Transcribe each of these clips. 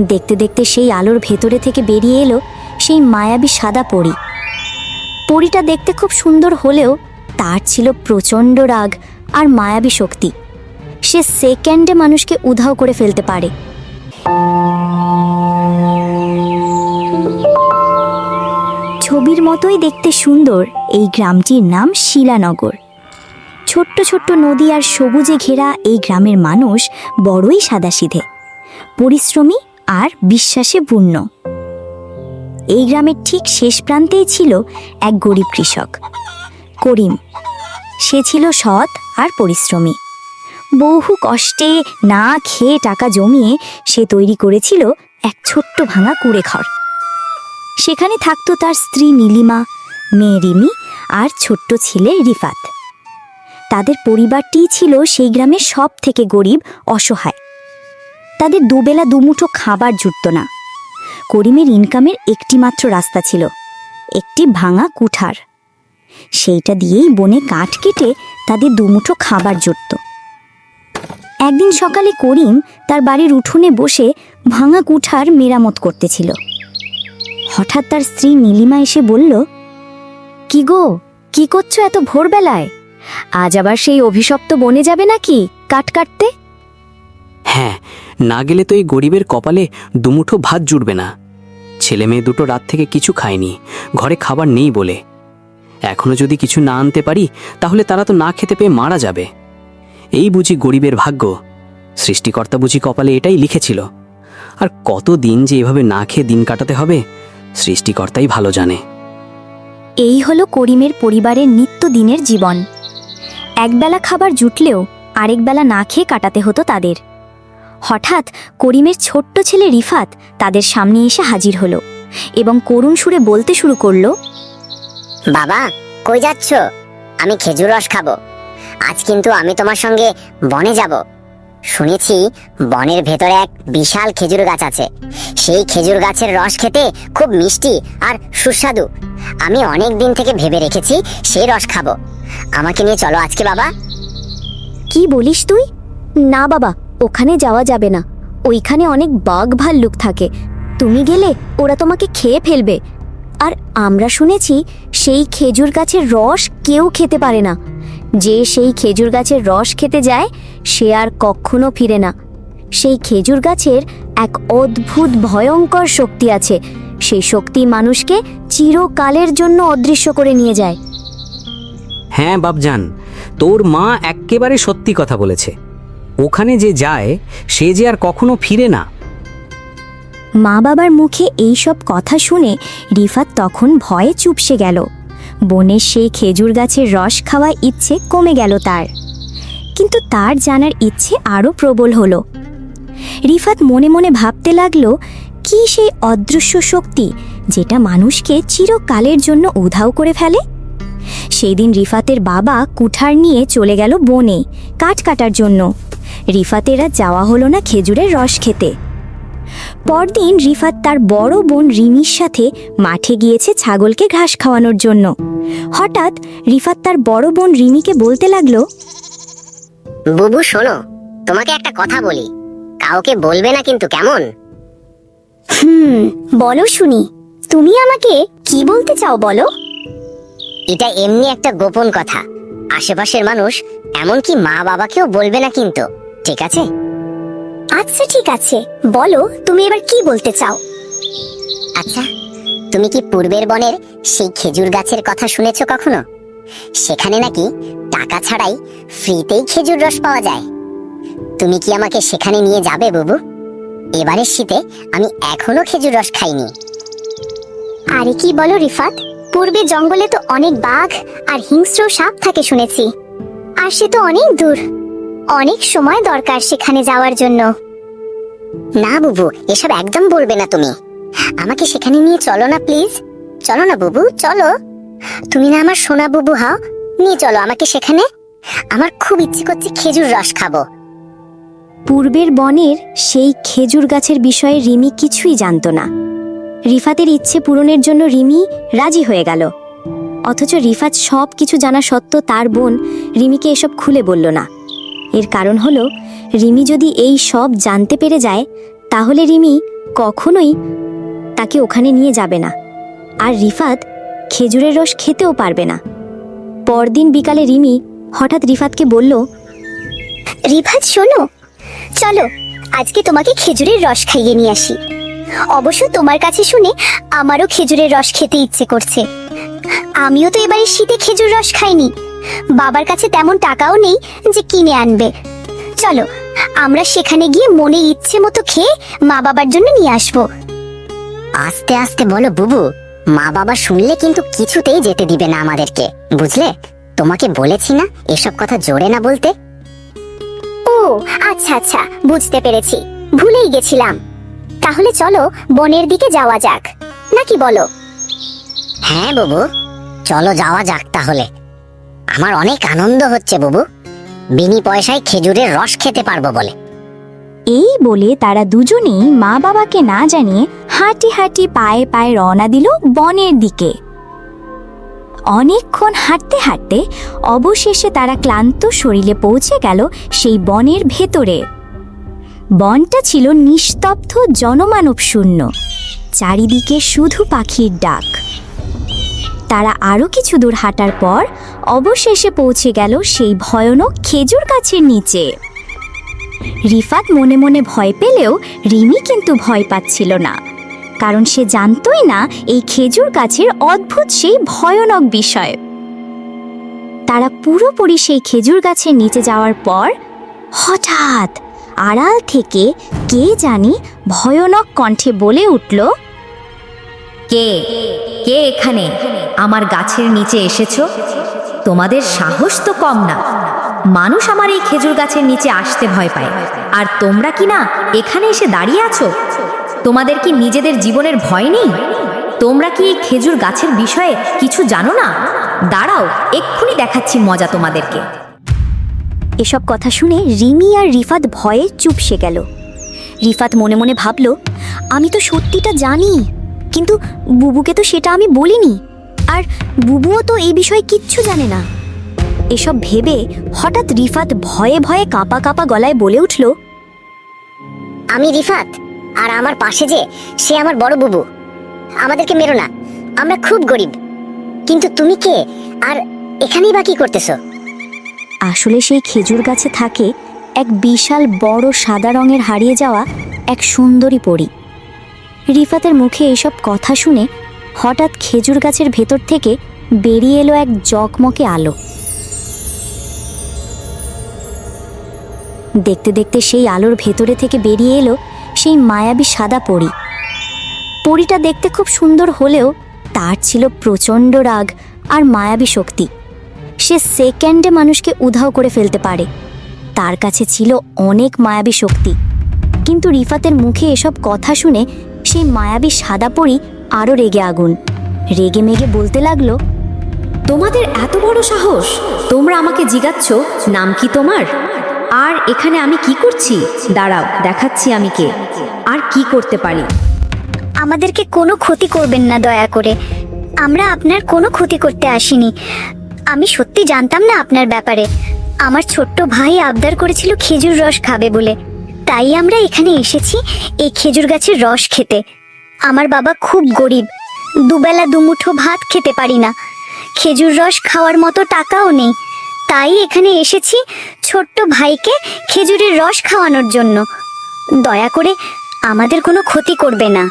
দেখতে দেখতে সেই আলোর ভেতরে থেকে বেরিয়ে এলো সেই মায়াবী সাদা পরী। পরীটা দেখতে খুব সুন্দর হলেও তার ছিল প্রচণ্ড রাগ আর মায়াবী শক্তি। সে সেকেন্ডে মানুষকে উধাও করে ফেলতে পারে। ছবির মতোই দেখতে সুন্দর এই গ্রামটির নাম শিলানগর। ছোট্ট ছোট্ট নদী আর সবুজে ঘেরা এই গ্রামের মানুষ বড়ই সাদাসিধে। পরিশ্রমী আর বিশ্বাসে পূর্ণ। এই গ্রামের ঠিক শেষ প্রান্তেই ছিল এক গরিব কৃষক। করিম, সে ছিল সৎ আর পরিশ্রমী। বহু কষ্টে না খেয়ে টাকা জমিয়ে সে তৈরি করেছিল এক ছোট্ট ভাঙা কুড়ে ঘর সেখানে থাকতো তার স্ত্রী নীলিমা, মেয়ে রিমি আর ছোট্ট ছেলে রিফাত। তাদের পরিবারটিই ছিল সেই গ্রামের সব থেকে গরিব, অসহায়। তাদের দুবেলা দুমুঠো খাবার জুটত না। করিমের ইনকামের একটি মাত্র রাস্তা ছিল, একটি ভাঙা কুঠার। সেইটা দিয়েই বনে কাঠ কেটে তাদের দুমুঠো খাবার জুটত। একদিন সকালে করিম তার বাড়ির উঠোনে বসে ভাঙা কুঠার মেরামত করতেছিল। হঠাৎ তার স্ত্রী নীলিমা এসে বলল, কি গো, কি করছ এত ভোরবেলায়? আজ আবার সেই অভিশপ্ত বনে যাবে নাকি কাট কাটতে? হ্যাঁ না গেলে তো এই গরিবের কপালে দুমুঠো ভাত জুড়বে না। ছেলে মেয়ে দুটো রাত থেকে কিছু খায়নি, ঘরে খাবার নেই বলে। এখনও যদি কিছু না আনতে পারি, তাহলে তারা তো না খেতে পেয়ে মারা যাবে। এই বুঝি গরিবের ভাগ্য। সৃষ্টিকর্তা বুঝি কপালে এটাই লিখেছিল। আর কত দিন যে এভাবে না খেয়ে দিন কাটাতে হবে, সৃষ্টিকর্তাই ভালো জানে। এই হলো করিমের পরিবারের নিত্যদিনের জীবন। একবেলা খাবার জুটলেও আরেক বেলা না খেয়ে কাটাতে হতো তাদের। হঠাৎ করিমের ছোট্ট ছেলে রিফাত তাদের সামনে এসে হাজির হলো এবং করুণ সুরে বলতে শুরু করল বাবা কই যাচ্ছ? আমি খেজুর রস খাব। আজ কিন্তু আমি তোমার সঙ্গে বনে যাব। শুনেছি বনের ভেতরে এক বিশাল খেজুর গাছ আছে। সেই খেজুর গাছের রস খেতে খুব মিষ্টি আর সুস্বাদু। আমি অনেক দিন থেকে ভেবে রেখেছি সেই রস খাব। আমাকে নিয়ে চলো আজকে বাবা। কি বলিস তুই? না বাবা ওখানে যাওয়া যাবে না। ওইখানে অনেক বাঘ ভাল্লুক থাকে। তুমি গেলে ওরা তোমাকে খেয়ে ফেলবে। আর আমরা শুনেছি সেই খেজুর গাছের রস কেউ খেতে পারে না। যে সেই খেজুর গাছের রস খেতে যায়, সে আর কখনো ফিরে না। সেই খেজুর গাছের এক অদ্ভুত ভয়ঙ্কর শক্তি আছে। সেই শক্তি মানুষকে চিরকালের জন্য অদৃশ্য করে নিয়ে যায়। হ্যাঁ বাপজান। তোর মা এক্কেবারে সত্যি কথা বলেছে। ওখানে যে যায়, সে যে আর কখনো ফিরে না। মা বাবার মুখে এই সব কথা শুনে রিফাত তখন ভয়ে চুপসে গেল। বনের সেই খেজুর গাছের রস খাওয়ার ইচ্ছে কমে গেল তার। কিন্তু তার জানার ইচ্ছে আরও প্রবল হলো। রিফাত মনে মনে ভাবতে লাগল, কি সেই অদৃশ্য শক্তি যেটা মানুষকে চিরকালের জন্য উধাও করে ফেলে? সেই দিন রিফাতের বাবা কুঠার নিয়ে চলে গেল বনে কাঠ কাটার জন্য। রিফাতেরা যাওয়া হলো না খেজুরের রস খেতে। পরদিন রিফাত তার বড় বোন রিমির সাথে মাঠে গিয়েছে ছাগলকে ঘাস খাওয়ানোর জন্য। হঠাৎ রিফাত তার বড় বোন রিমিকে বলতে লাগল বুবু শোনো তোমাকে একটা কথা বলি। কাউকে বলবে না কিন্তু কেমন? হুম বলো শুনি তুমি আমাকে কি বলতে চাও বলো? এটা এমনি একটা গোপন কথা। আশেপাশের মানুষ এমনকি মা বাবাকেও বলবে না কিন্তু। ঠিক আছে? আচ্ছা ঠিক আছে। বলো, তুমি এবার কি বলতে চাও? আচ্ছা তুমি কি পূর্বের বনের সেই খেজুর গাছের কথা শুনেছো কখনো? সেখানে নাকি টাকা ছাড়াই ফ্রিতেই খেজুর রস পাওয়া যায়। তুমি কি আমাকে সেখানে নিয়ে যাবে, বুবু? এবারের শীতে আমি এখনও খেজুর রস খাইনি। আরে কি বলো, রিফাত? পূর্বে জঙ্গলে তো অনেক বাঘ আর হিংস্র সাপ থাকে শুনেছি। আর সে তো অনেক দূর। অনেক সময় দরকার সেখানে যাওয়ার জন্য। না বুবু এসব একদম বলবে না তুমি। আমাকে সেখানে নিয়ে চলো না প্লিজ। চলো না বুবু চলো। তুমি না আমার সোনা বুবু হাও নিয়ে চলো আমাকে সেখানে। আমার খুব ইচ্ছে করছে খেজুর রস খাব। পূর্বের বনের সেই খেজুর গাছের বিষয়ে রিমি কিছুই জানতো না। রিফাতের ইচ্ছে পূরণের জন্য রিমি রাজি হয়ে গেল। অথচ রিফাত সব কিছু জানা সত্ত্বেও তার বোন রিমিকে এসব খুলে বলল না। এর কারণ হলো, রিমি যদি এই সব জানতে পেরে যায়, তাহলে রিমি কখনোই তাকে ওখানে নিয়ে যাবে না। আর রিফাত খেজুরের রস খেতেও পারবে না। পরদিন বিকালে রিমি হঠাৎ রিফাতকে বলল, রিফাত, শোনো। চলো, আজকে তোমাকে খেজুরের রস খাইয়ে নিয়ে আসি। অবশ্য তোমার কাছে শুনে আমারও খেজুরের রস খেতে ইচ্ছে করছে। আমিও তো এবারে শীতে খেজুর রস খাইনি। বাবার কাছে তেমন টাকাও নেই যে কিনে আনবে। চলো আমরা সেখানে গিয়ে মনে ইচ্ছে মতো খেয়ে মা বাবার জন্য নিয়ে আসব। আস্তে আস্তে বলো বুবু মা বাবা শুনলে কিন্তু কিছুতেই যেতে দিবে না আমাদেরকে বুঝলে? তোমাকে বলেছি না এসব কথা জোরে না বলতে? ও আচ্ছা আচ্ছা বুঝতে পেরেছি। ভুলেই গেছিলাম। তাহলে চলো বনের দিকে যাওয়া যাক। নাকি বলো? হ্যাঁ বাবু চলো যাওয়া যাক তাহলে। আমার অনেক আনন্দ হচ্ছে, বুবু। বিনি পয়সায় খেজুরের রস খেতে পারব বলে। এই বলে তারা দুজনেই মা বাবাকে না জানিয়ে হাঁটি হাঁটি পায়ে পায়ে রওনা দিল বনের দিকে। অনেকক্ষণ হাঁটতে হাঁটতে অবশেষে তারা ক্লান্ত শরীরে পৌঁছে গেল সেই বনের ভেতরে। বনটা ছিল নিস্তব্ধ জনমানব শূন্য, চারিদিকে শুধু পাখির ডাক। তারা আরও কিছু দূর হাঁটার পর অবশেষে পৌঁছে গেল সেই ভয়ানক খেজুর গাছের নিচে। রিফাত মনে মনে ভয় পেলেও রিমি কিন্তু ভয় পাচ্ছিল না। কারণ সে জানতই না এই খেজুর গাছের অদ্ভুত সেই ভয়ানক বিষয়। তারা পুরোপুরি সেই খেজুর গাছের নিচে যাওয়ার পর হঠাৎ আড়াল থেকে কে জানি ভয়ানক কণ্ঠে বলে উঠল, কে? কে এখানে? আমার গাছের নিচে এসেছ? তোমাদের সাহস তো কম না। মানুষ আমার এই খেজুর গাছের নিচে আসতে ভয় পায়। আর তোমরা কি না এখানে এসে দাঁড়িয়ে আছো? তোমাদের কি নিজেদের জীবনের ভয় নেই? তোমরা কি এই খেজুর গাছের বিষয়ে কিছু জানো না? দাঁড়াও, এক্ষুনি দেখাচ্ছি মজা তোমাদেরকে। এসব কথা শুনে রিমি আর রিফাত ভয়ে চুপসে গেল। রিফাত মনে মনে ভাবল, আমি তো সত্যিটা জানি, কিন্তু বুবুকে তো সেটা আমি বলিনি। আর বুবুও তো এই বিষয়ে কিচ্ছু জানে না। এসব ভেবে হঠাৎ রিফাত ভয়ে ভয়ে কাঁপা কাঁপা গলায় বলে উঠল, আমি রিফাত, আর আমার পাশে যে সে আমার বড় বুবু। আমাদেরকে মেরো না, আমরা খুব গরিব। কিন্তু তুমি কে? আর এখানেই বা কি করতেছো? আসলে সেই খেজুর গাছে থাকে এক বিশাল বড় সাদা রঙের হারিয়ে যাওয়া এক সুন্দরী পরী। রিফাতের মুখে এসব কথা শুনে হঠাৎ খেজুর গাছের ভেতর থেকে বেরিয়ে এলো এক জকমকে আলো। দেখতে দেখতে সেই আলোর ভেতরে থেকে বেরিয়ে এলো সেই মায়াবী সাদা পরী। পরীটা দেখতে খুব সুন্দর হলেও তার ছিল প্রচণ্ড রাগ আর মায়াবী শক্তি। সে সেকেন্ডে মানুষকে উধাও করে ফেলতে পারে। তার কাছে ছিল অনেক মায়াবী শক্তি। কিন্তু রিফাতের মুখে এসব কথা শুনে সেই মায়াবী সাদা পরি আরও রেগে আগুন। রেগে মেগে বলতে লাগল, তোমাদের এত বড় সাহস? তোমরা আমাকে জিগাচ্ছ? নাম কি তোমার? আর এখানে আমি কি করছি? দাঁড়াও, দেখাচ্ছি আমি কে। আর কি করতে পারি? আমাদেরকে কোনো ক্ষতি করবেন না, দয়া করে। আমরা আপনার কোনো ক্ষতি করতে আসিনি। আমি সত্যি জানতাম না আপনার ব্যাপারে। আমার ছোট্ট ভাই আবদার করেছিল খেজুর রস খাবে বলে। তাই আমরা এখানে এসেছি এই খেজুর গাছের রস খেতে। আমার বাবা খুব গরিব। দুবেলা দুমুঠো ভাত খেতে পারি না। খেজুর রস খাওয়ার মতো টাকাও নেই। তাই এখানে এসেছি ছোট্ট ভাইকে খেজুরের রস খাওয়ানোর জন্য। দয়া করে আমাদের কোনো ক্ষতি করবে না।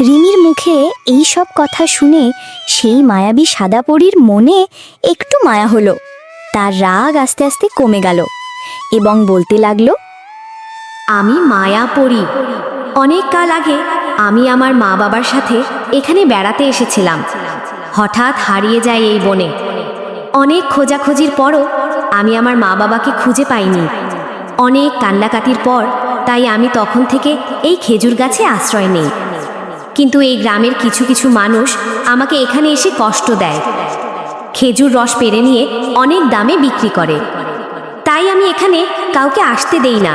রিমির মুখে এই সব কথা শুনে সেই মায়াবী সাদা পরীর মনে একটু মায়া হলো। তার রাগ আস্তে আস্তে কমে গেল এবং বলতে লাগল, আমি মায়া পড়ি অনেক কাল আগে আমি আমার মা বাবার সাথে এখানে বেড়াতে এসেছিলাম। হঠাৎ হারিয়ে যায় এই বনে। অনেক খোঁজাখুঁজির পরও আমি আমার মা বাবাকে খুঁজে পাইনি। অনেক কান্নাকাতির পর তাই আমি তখন থেকে এই খেজুর গাছে আশ্রয় নেই। কিন্তু এই গ্রামের কিছু কিছু মানুষ আমাকে এখানে এসে কষ্ট দেয়। খেজুর রস পেরে নিয়ে অনেক দামে বিক্রি করে। তাই আমি এখানে কাউকে আসতে দেই না।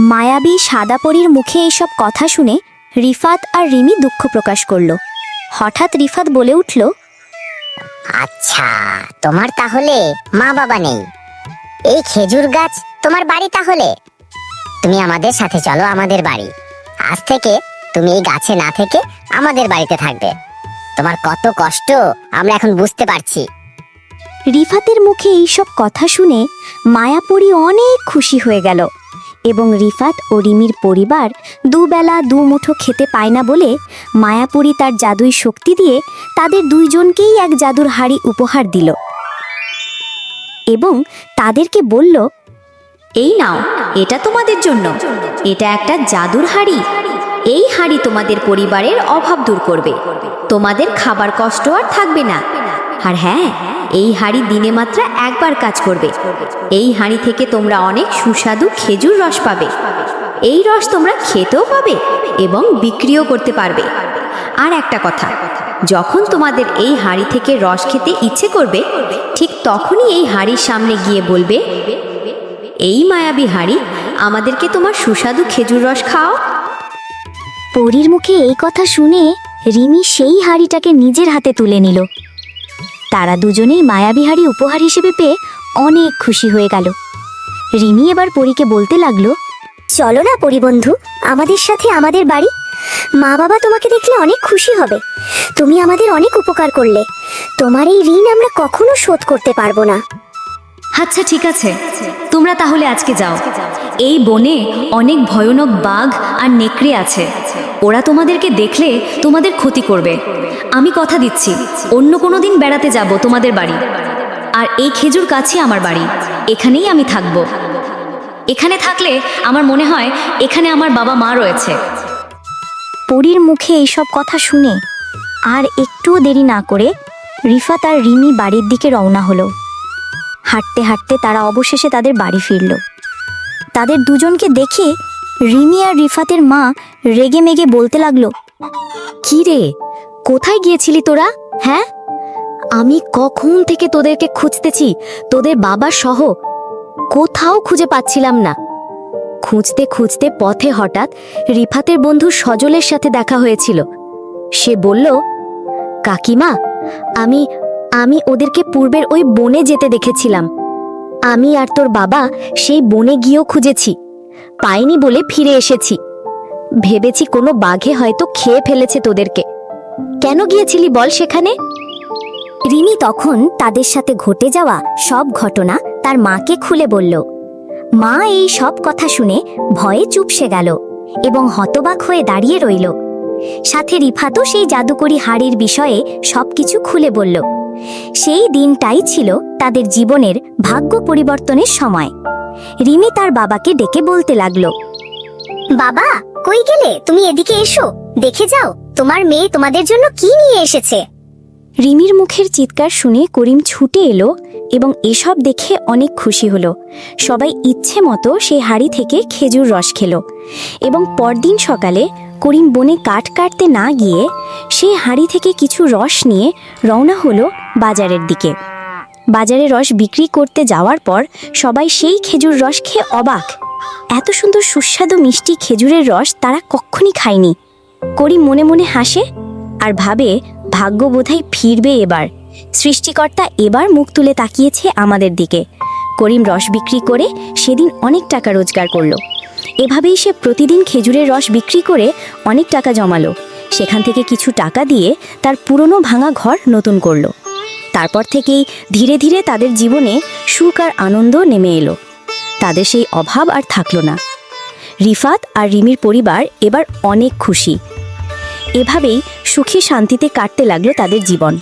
মায়াবী সাদা পরীর মুখে এইসব কথা শুনে রিফাত আর রিমি দুঃখ প্রকাশ করল। হঠাৎ রিফাত বলে উঠল আচ্ছা তোমার তাহলে মা বাবা নেই। এই খেজুর গাছ তোমার বাড়ি তাহলে? তুমি আমাদের সাথে চলো আমাদের বাড়ি। আজ থেকে তুমি এই গাছে না থেকে আমাদের বাড়িতে থাকবে। তোমার কত কষ্ট আমরা এখন বুঝতে পারছি। রিফাতের মুখে এইসব কথা শুনে মায়াপরি অনেক খুশি হয়ে গেল। এবং রিফাত ও রিমির পরিবার দুবেলা দু মুঠো খেতে পায় না বলে মায়াপুরী তার জাদুই শক্তি দিয়ে তাদের দুইজনকেই এক জাদুর হাড়ি উপহার দিল। এবং তাদেরকে বলল, এই নাও, এটা তোমাদের জন্য। এটা একটা জাদুর হাড়ি। এই হাড়ি তোমাদের পরিবারের অভাব দূর করবে। তোমাদের খাবার কষ্ট আর থাকবে না। আর হ্যাঁ এই হাড়ি দিনে মাত্র একবার কাজ করবে। এই হাড়ি থেকে তোমরা অনেক সুস্বাদু খেজুর রস পাবে। এই রস তোমরা খেতেও পাবে এবং বিক্রিও করতে পারবে। আর একটা কথা, যখন তোমাদের এই হাড়ি থেকে রস খেতে ইচ্ছে করবে, ঠিক তখনই এই হাড়ির সামনে গিয়ে বলবে, এই মায়াবী হাড়ি, আমাদেরকে তোমার সুস্বাদু খেজুর রস খাও পরীর মুখে এই কথা শুনে রিমি সেই হাড়িটাকে নিজের হাতে তুলে নিল। তারা দুজনেই মায়াবী হাড়ি উপহার হিসেবে পেয়ে অনেক খুশি হয়ে গেল। রিমি এবার পরীকে বলতে লাগল চলো না পরিবন্ধু আমাদের সাথে আমাদের বাড়ি। মা বাবা তোমাকে দেখলে অনেক খুশি হবে। তুমি আমাদের অনেক উপকার করলে। তোমার এই ঋণ আমরা কখনো শোধ করতে পারব না। আচ্ছা ঠিক আছে। তোমরা তাহলে আজকে যাও। এই বনে অনেক ভয়ানক বাঘ আর নেকড়ে আছে। ওরা তোমাদেরকে দেখলে তোমাদের ক্ষতি করবে। আমি কথা দিচ্ছি, অন্য কোনো দিন বেড়াতে যাব তোমাদের বাড়ি। আর এই খেজুর কাছে আমার বাড়ি। এখানেই আমি থাকব। এখানে থাকলে আমার মনে হয় এখানে আমার বাবা মা রয়েছে। পরীর মুখে এইসব কথা শুনে আর একটুও দেরি না করে রিফাত আর রিমি বাড়ির দিকে রওনা হলো। হাঁটতে হাঁটতে তারা অবশেষে তাদের বাড়ি ফিরল। তাদের দুজনকে দেখে রিমি আর রিফাতের মা রেগে মেগে বলতে লাগল, কি রে, কোথায় গিয়েছিলি তোরা? হ্যাঁ? আমি কখন থেকে তোদেরকে খুঁজতেছি? তোদের বাবা সহ কোথাও খুঁজে পাচ্ছিলাম না। খুঁজতে খুঁজতে পথে হঠাৎ রিফাতের বন্ধু সজলের সাথে দেখা হয়েছিল। সে বলল, কাকিমা, আমি আমি ওদেরকে পূর্বের ওই বনে যেতে দেখেছিলাম। আমি আর তোর বাবা সেই বনে গিয়েও খুঁজেছি। পাইনি বলে ফিরে এসেছি। ভেবেছি কোনো বাঘে হয়তো খেয়ে ফেলেছে তোদেরকে। কেন গিয়েছিলি বল সেখানে? রিমি তখন তাদের সাথে ঘটে যাওয়া সব ঘটনা তার মাকে খুলে বলল। মা এই সব কথা শুনে ভয়ে চুপসে গেল এবং হতবাক হয়ে দাঁড়িয়ে রইল। সাথে রিফাতও সেই জাদুকরি হাড়ির বিষয়ে সবকিছু খুলে বলল। সেই দিনটাই ছিল তাদের জীবনের ভাগ্য পরিবর্তনের সময়। রিমি তার বাবাকে ডেকে বলতে লাগল, বাবা, কই গেলে? তুমি এদিকে এসো। দেখে যাও, তোমার মেয়ে তোমাদের জন্য কি নিয়ে এসেছে? রিমির মুখের চিৎকার শুনে করিম ছুটে এলো এবং এসব দেখে অনেক খুশি হলো। সবাই ইচ্ছে মতো সেই হাড়ি থেকে খেজুর রস খেলো এবং পরদিন সকালে করিম বনে কাঠ কাটতে না গিয়ে সেই হাড়ি থেকে কিছু রস নিয়ে রওনা হলো বাজারের দিকে। বাজারে রস বিক্রি করতে যাওয়ার পর সবাই সেই খেজুর রস খেয়ে অবাক। এত সুন্দর সুস্বাদু মিষ্টি খেজুরের রস তারা কক্ষণই খায়নি। করিম মনে মনে হাসে আর ভাবে, ভাগ্য বোধহয় ফিরবে এবার। সৃষ্টিকর্তা এবার মুখ তুলে তাকিয়েছে আমাদের দিকে। করিম রস বিক্রি করে সেদিন অনেক টাকা রোজগার করল। এভাবেই সে প্রতিদিন খেজুরের রস বিক্রি করে অনেক টাকা জমালো। সেখান থেকে কিছু টাকা দিয়ে তার পুরনো ভাঙা ঘর নতুন করল। তারপর থেকেই ধীরে ধীরে তাদের জীবনে সুখ আর আনন্দ নেমে এলো। তাদের সেই অভাব আর থাকল না। রিফাত আর রিমির পরিবার এবার অনেক খুশি। এভাবেই সুখী শান্তিতে কাটতে লাগল তাদের জীবন।